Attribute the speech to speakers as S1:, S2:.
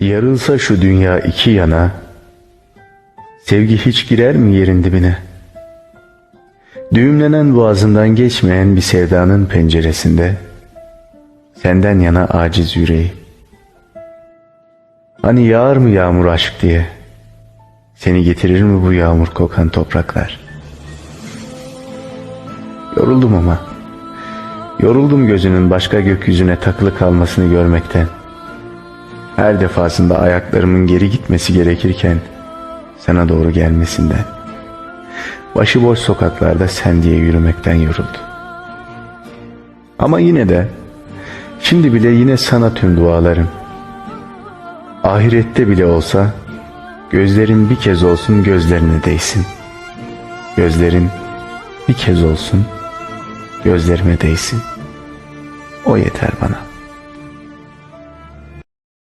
S1: Yarılsa şu dünya iki yana, sevgi hiç girer mi yerin dibine? Düğümlenen boğazından geçmeyen bir sevdanın penceresinde, senden yana aciz yüreğim. Hani yağar mı yağmur aşk diye, seni getirir mi bu yağmur kokan topraklar? Yoruldum ama, yoruldum gözünün başka gökyüzüne takılı kalmasını görmekten. Her defasında ayaklarımın geri gitmesi gerekirken sana doğru gelmesinden. Başıboş sokaklarda sen diye yürümekten yoruldu. Ama yine de şimdi bile yine sana tüm dualarım. Ahirette bile olsa gözlerin bir kez olsun gözlerine değsin. Gözlerin bir kez olsun gözlerime değsin. O yeter bana.''